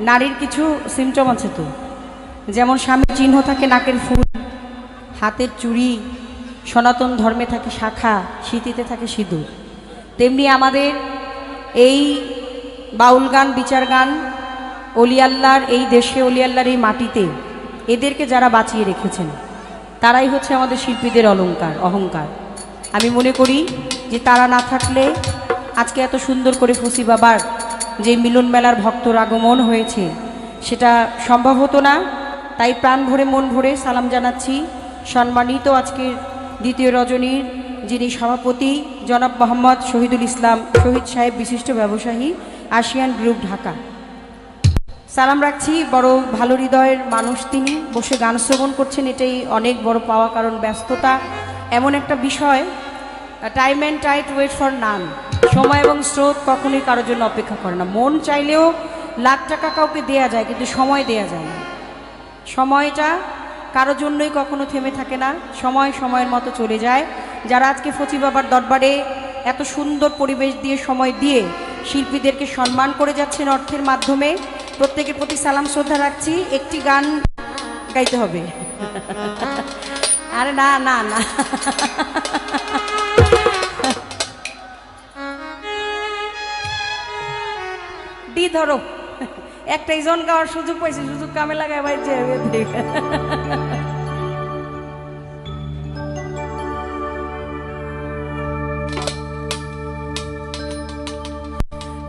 নারীর কিছু সিমটম আছে তো? যেমন স্বামীর চিহ্ন থাকে নাকের ফুল, হাতের চুড়ি, সনাতন ধর্মে থাকে শাখা, স্মৃতিতে থাকে সিঁদুর। তেমনি আমাদের এই বাউল গান, বিচার গান অলিয়াল্লার এই দেশে অলিয়াল্লার এই মাটিতে এদেরকে যারা বাঁচিয়ে রেখেছেন, তারাই হচ্ছে আমাদের শিল্পীদের অলংকার, অহংকার। আমি মনে করি যে তারা না থাকলে আজকে এত সুন্দর করে ফসি বাবার যে মিলন মেলার ভক্তর আগমন হয়েছে, সেটা সম্ভব হতো না। তাই প্রাণ ভরে মন ভরে সালাম জানাচ্ছি। সম্মানিত আজকের দ্বিতীয় রজনীর যিনি সভাপতি, জনাব মোহাম্মদ শহীদুল ইসলাম, শহীদ সাহেব বিশিষ্ট ব্যবসায়ী, আসিয়ান গ্রুপ ঢাকা। সালাম রাখছি, বড় ভালো হৃদয়ের মানুষ তিনি, বসে গান শ্রবণ করছেন, এটাই অনেক বড় পাওয়া কারণ ব্যস্ততা। এমন একটা বিষয় time and tide wait for none সময় এবং স্রোত কখনোই কারোর জন্য অপেক্ষা করে না। মন চাইলেও লাখ টাকা কাউকে দেয়া যায় কিন্তু সময় দেয়া যায় না। সময়টা কারোর জন্যই কখনো থেমে থাকে না। সময় সময়ের মতো চলে যায়। যারা আজকে ফচি বাবার দরবারে এত সুন্দর পরিবেশ দিয়ে সময় দিয়ে শিল্পীদেরকে সম্মান করে যাচ্ছেন অর্থের মাধ্যমে প্রত্যেকের প্রতি সালাম শ্রদ্ধা রাখছি। একটি গান গাইতে হবে। আরে না না না। ধরো। একটা ইজন গাওয়ার সুযোগ পাইছি, সুযোগ কামে লাগায় ভাই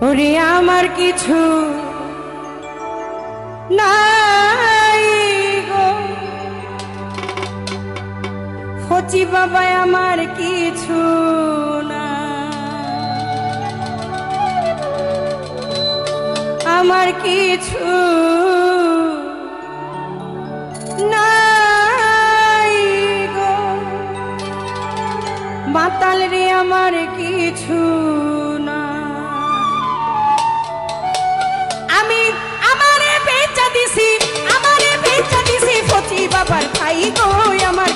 ওরে আমার কিছু নাই গো। ফচি বাবা আমার কিছু না আমার কিছু নাই গো। মাতাল রে আমার কিছু না আমি আমারে বেচা দিছি, আমারে বেচা দিছি ফচি বাবার ভাই গো, আমার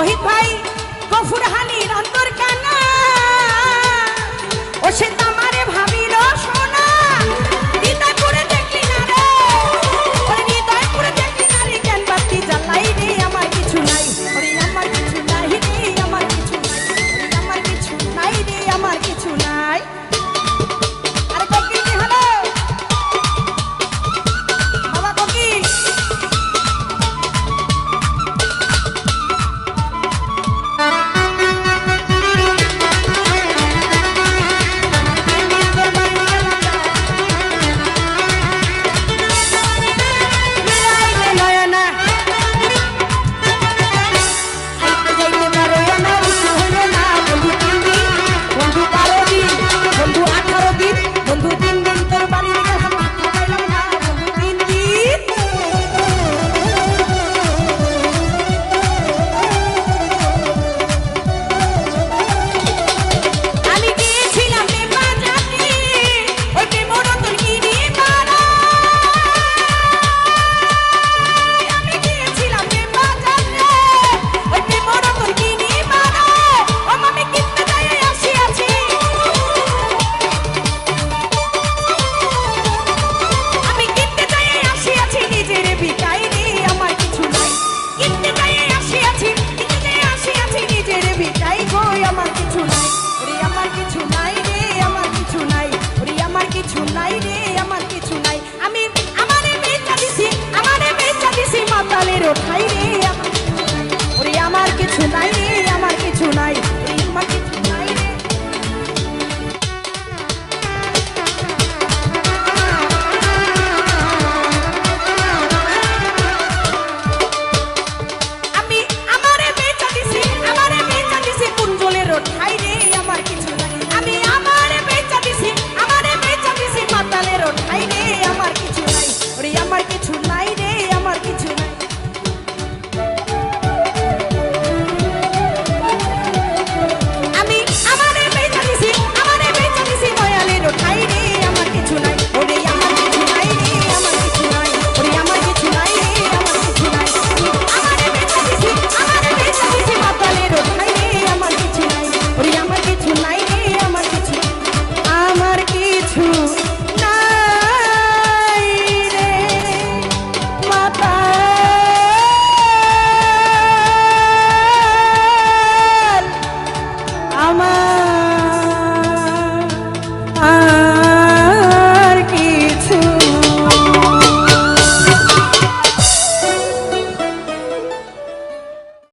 শহীদ ভাই গফুর হালি নাই আমার কিছু নাই। আমি আমারে বেচা দিছি, আমারে বেচা দিছি মাতালের ঠাই রে ওরে, আমার কিছু নাই রে।